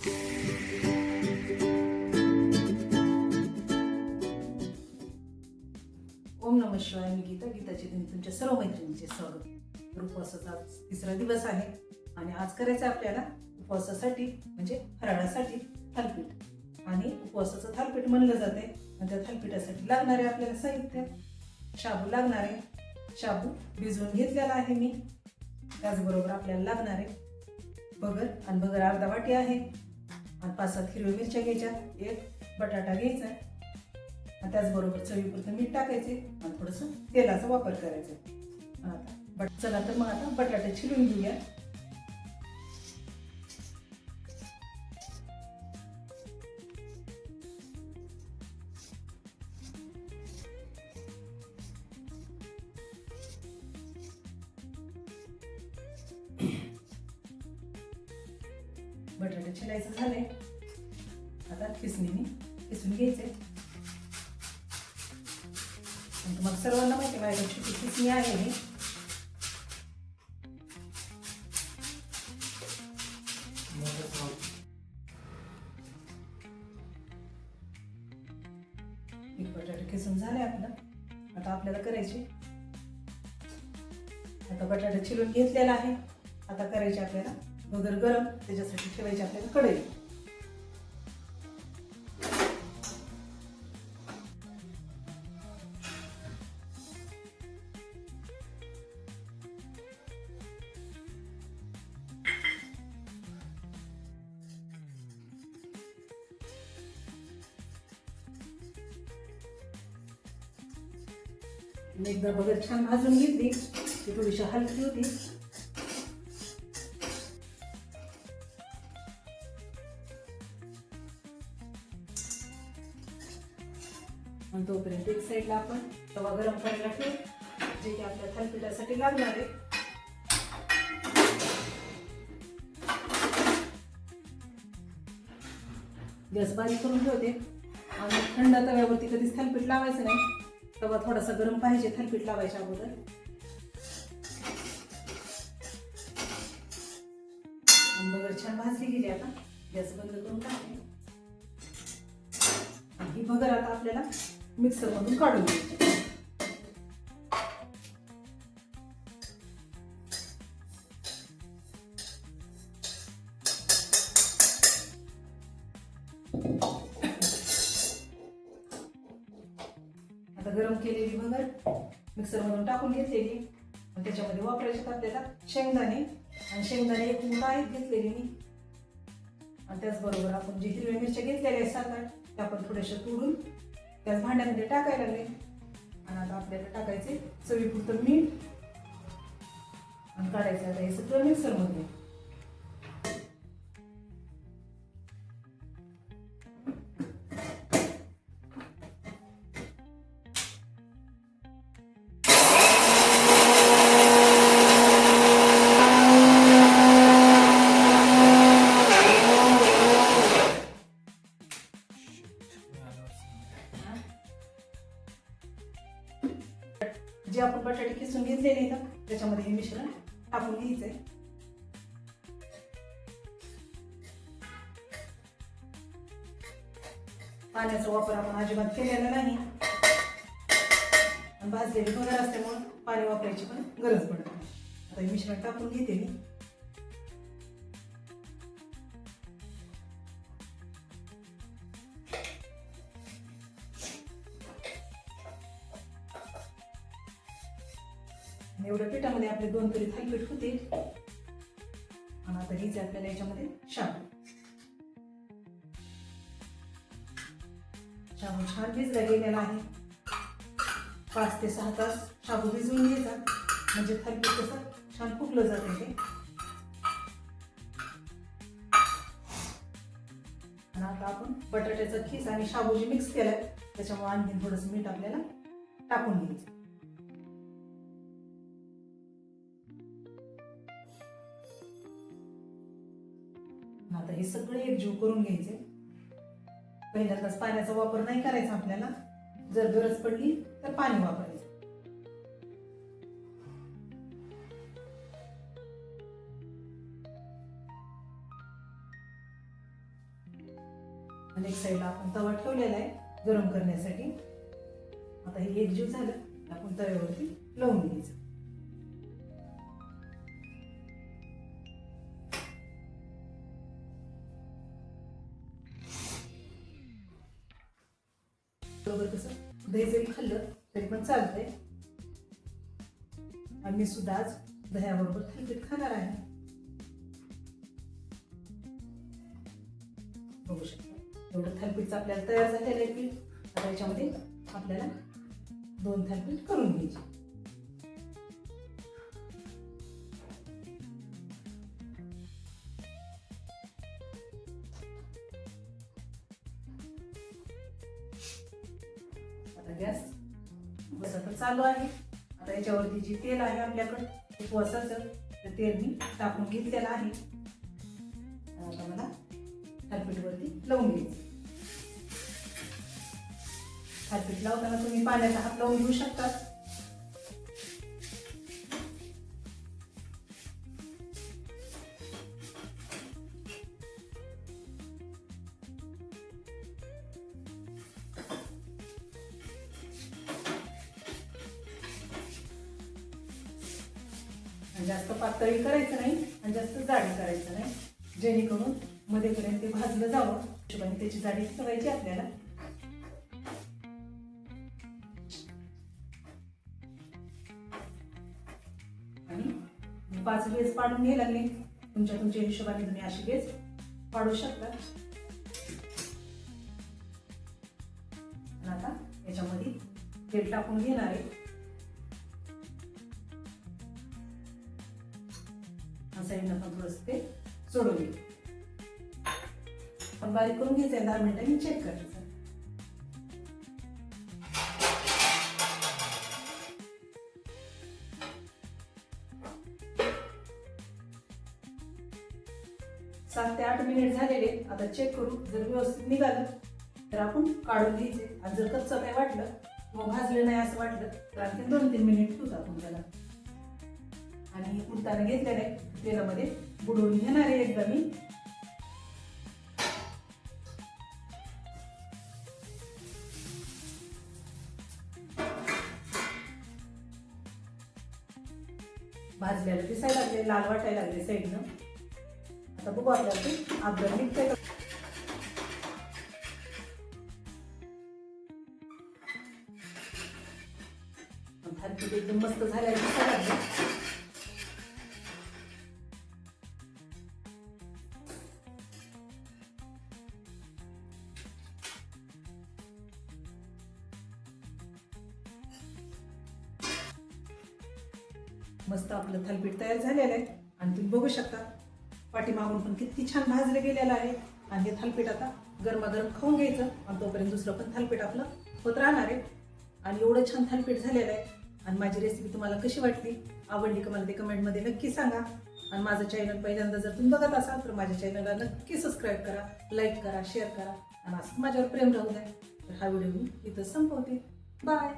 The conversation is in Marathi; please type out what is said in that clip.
ओम नम शिवाय मी गीता गीताची दिन तुमच्या सर्व मैत्रिणींचे स्वागत उपवासाचा आज तिसरा दिवस आहे आणि आज करायचं आहे आपल्याला उपवासासाठी म्हणजे फराळासाठी थालपीठ. आणि उपवासाचं थालपीठ म्हणलं जाते आणि त्या थालपीठासाठी लागणारे आपल्याला साहित्य शाबू लागणारे शाबू भिजवून घेतलेला आहे मी. त्याचबरोबर आपल्याला लागणारे बगर आणि बगर अर्धा वाटी आहे. आणि पाच सात हिरव्या मिरच्या घ्यायच्या. एक बटाटा घ्यायचा. आणि त्याचबरोबर चवीपुरतं मीठ टाकायचे आणि थोडंसं तेलाचा वापर करायचा. आता बट चला तर मग आता बटाटा छिलून घेऊया. बटाटे छिलायचं झालंय. आता खिसणीने खिसून घ्यायचे आणि तुम्हाला सर्वांना माहिती आहे छोटी खिसणी आहे मी बटाटे किसून झाले आपलं. आता आपल्याला करायचे. आता बटाटा चिरून घेतलेला आहे. आता करायचे आपल्याला. वगैरे गरम त्याच्यासाठी ठेवायची आपल्याला कढई. मी एकदा बघत छान भाजून घेतली. ती थोडीशी हलकी होती. आणि तोपर्यंत एक साईडला आपण तवा गरम करायला ठेवू जे की आपल्या थालपिठासाठी लागणार आहे. गॅस बारीक करून ठेवते. आणि थंड तव्यावरती कधीच थालपीठ लावायचं नाही. तवा थोडासा गरम पाहिजे थालपीठ लावायच्या अगोदर. बगर छान भाजली गेली आता. गॅस बंद करून टाकते. आणि ही बगर आता आपल्याला मिक्सर मधून काढून घ्यायची. आता गरम केलेली भगर मिक्सरमधून टाकून घेतलेली. आणि त्याच्यामध्ये वापरायचे आपल्याला? शेंगदाणे. आणि शेंगदाणे एक मुठा आहेत घेतलेली मी. आणि त्याचबरोबर आपण जे हिरव्या मिरच्या घेतलेल्या आहेत सात त्या आपण थोड्याशा तोडून त्याच भांड्यामध्ये टाकायला लागले. आणि आता आपल्याला टाकायचे चवीपुरतं मीठ. आणि काढायचं आता हे सगळं मिक्सरमध्ये जी आपण बटाटे किसून घेतलेले ना त्याच्यामध्ये हे मिश्रण टाकून घ्यायचंय. पाण्याचा वापर आपण अजिबात केलेला नाही. आणि भाजलेली भगर असल्यामुळे पाणी वापरायची पण गरज पडत नाही. आता हे मिश्रण टाकून घेते मी. एवढ्या पिठामध्ये आपले दोन तरी थालीपीठ होतील आणि आता हीच आपल्याला याच्यामध्ये शाबू. शाबू छान भिजला गेलेला आहे. पाच ते सहा तास शाबू भिजवून घ्यायचा. म्हणजे थालीपीठ कसं छान फुगलं जाते ते आणि आता आपण बटाट्याचा खीस आणि शाबू जे मिक्स केलाय त्याच्यामुळे आणखी थोडंसं मीठ आपल्याला टाकून घ्यायचं. हे सगळे एकजीव करून घ्यायचे. पहिल्यांदाच पाण्याचा वापर नाही करायचा आपल्याला. जर गरज पडली तर पाणी वापरायचं. एक साईडला आपण तवा ठेवलेला आहे गरम करण्यासाठी. आता हे एकजीव झालं आपण तव्यावरती लावून घ्यायचं. बरोबर कसं? दही जरी खाल्लं तरी पण चालतंय. आम्ही सुद्धा आज दह्याबरोबर थालीपीठ खाणार आहे. बघू शकता. एवढं थालीपीठचं आपल्याला तयार झालेलं आहे पीठ आता याच्यामध्ये आपल्याला दोन थालीपीठ करून घ्यायची. आता गॅस बस आता चालू आहे. आता याच्यावरती जे तेल आहे आपल्याकडं उपवासाचं ते तेल मी टाकून घेतलेलं आहे. आता मला थालपीठवरती लावून घ्यायचं. थालपीठ लावताना तुम्ही पाण्याचा हात लावून घेऊ शकता. आणि जास्त पातळी करायचं नाही आणि जास्त जाडी करायचं नाही. जेणेकरून मध्येपर्यंत ते भाजलं जावं. हिशोबाने त्याची जाडी ठेवायची आपल्याला. आणि पाच गेस पाडून घ्यायला लागले. तुमच्या तुमच्या हिशोबाने तुम्ही अशी गेस पाडू शकता. आता याच्यामध्ये तेल टाकून घेणार आहे. सोडून घेऊ पण बारीक करून घ्यायचं दहा मिनिटांनी चेक करायचं सात ते आठ मिनिट झालेले आता चेक करू. जर व्यवस्थित निघालं तर आपण काढून घ्यायचे. आणि जर कच्चं काय वाटलं किंवा भाजलं नाही असं वाटलं तर आणखी दोन तीन मिनिट ठेवतो आपण त्याला. आणि उडताना घेतलेलं आहे. तेलामध्ये बुडवून घेणार आहे एकदा मी. भाजल्याला दिसायला लागले लाल वाटायला लागले साईडनं. आता बघू आपल्याला ते आपलं निघतंय एकदम मस्त झाल्या दिसायला लागले मस्त आपलं थालपीठ तयार झालेलं आहे. आणि तुम्ही बघू शकता पाठीमागून पण किती छान भाजलं गेलेलं आहे. आणि हे थालपीठ आता गरमागरम खाऊन घ्यायचं आणि तोपर्यंत दुसरं पण थालपीठ आपलं होत राहणार आहे. आणि एवढं छान थालपीठ झालेलं आहे. आणि माझी रेसिपी तुम्हाला कशी वाटली आवडली का मला ते कमेंटमध्ये नक्की सांगा. आणि माझं चॅनल पहिल्यांदा जर तुम्ही बघत असाल तर माझ्या चॅनलला नक्की सबस्क्राईब करा लाईक करा शेअर करा. आणि असं माझ्यावर प्रेम राहू द्या. तर हा व्हिडिओ मी इथं संपवते. बाय